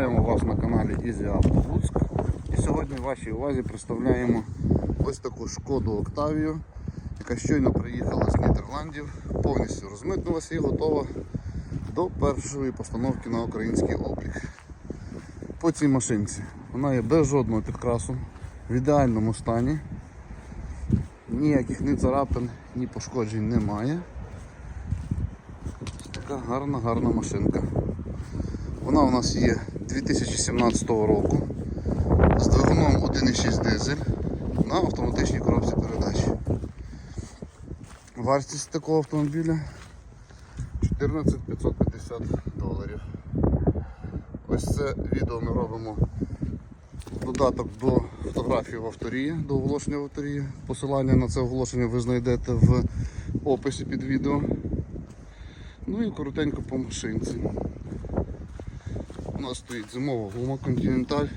Вітаємо вас на каналі Easy Auto Луцьк. І сьогодні вашій увазі представляємо ось таку шкоду Октавію, яка щойно приїхала з Нідерландів, повністю розмитнулася і готова до першої постановки на український облік. По цій машинці вона є без жодного підкрасу, в ідеальному стані. Ніяких ні царапин, ні пошкоджень немає. Така гарна, гарна машинка. Вона у нас є 2017 року з двигуном 1,6 дизель на автоматичній коробці передач. Вартість такого автомобіля 14 550 доларів. Ось це відео ми робимо додаток до фотографії в авторії, до оголошення в авторії. Посилання на це оголошення ви знайдете в описі під відео. Ну і коротенько по машинці. У нас стоїть зимова гума Continental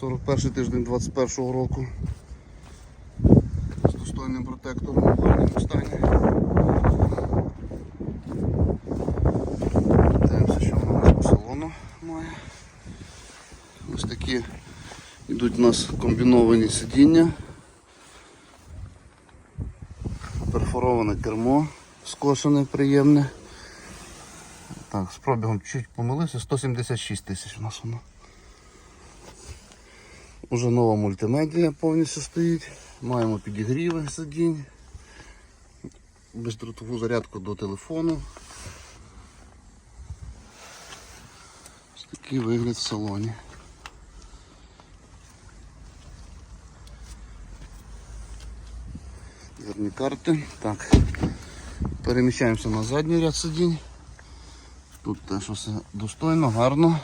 41 тиждень 21 року. З достойним протектором в гарному стані. Дивимося, що вона у нас по салону має. Ось такі йдуть у нас комбіновані сидіння. Перфороване кермо, скошене, приємне. Так, з пробігом чуть помилився, 176 тисяч у нас воно. Уже нова мультимедія повністю стоїть. Маємо підігріви сидінь, бездротову зарядку до телефону. Ось такий вигляд в салоні. Дверні карти. Так. Переміщаємося на задній ряд сидінь. Тут теж все достойно, гарно.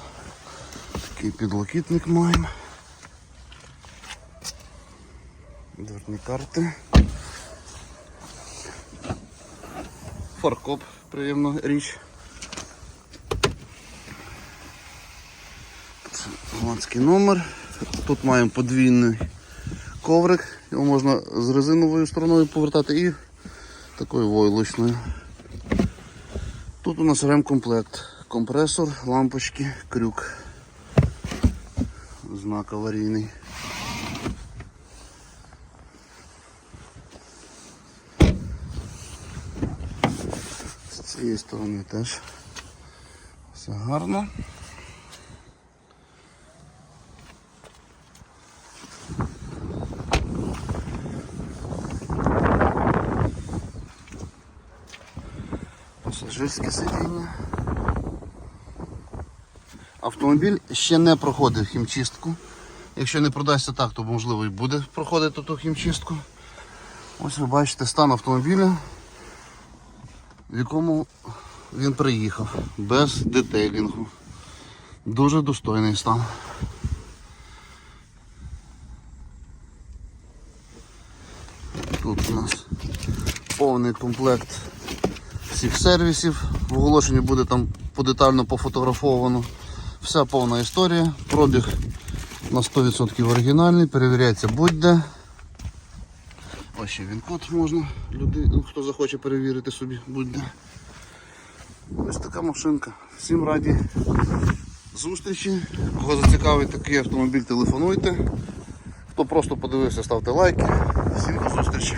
Такий підлокітник маємо. Дверні карти. Фаркоп, приємна річ. Це голландський номер. Тут маємо подвійний коврик, його можна з резиновою стороною повертати і такою войлочною. Тут у нас ремкомплект. Компресор, лампочки, крюк. Знак аварійний. З цієї сторони теж все гарно. Пасажирське сидіння. Автомобіль ще не проходив хімчистку. Якщо не продасться так, то можливо і буде проходити ту хімчистку. Ось ви бачите стан автомобіля, в якому він приїхав, без детейлінгу. Дуже достойний стан. Тут у нас повний комплект всіх сервісів. В оголошенні буде там подетально пофотографовано. Вся повна історія. Пробіг на 100% оригінальний, перевіряється будь-де. Ось ще він код можна, люди, ну, хто захоче перевірити собі будь-де. Ось така машинка. Всім раді зустрічі. Кого зацікавить такий автомобіль, телефонуйте. Хто просто подивився, ставте лайки. Всім до зустрічі.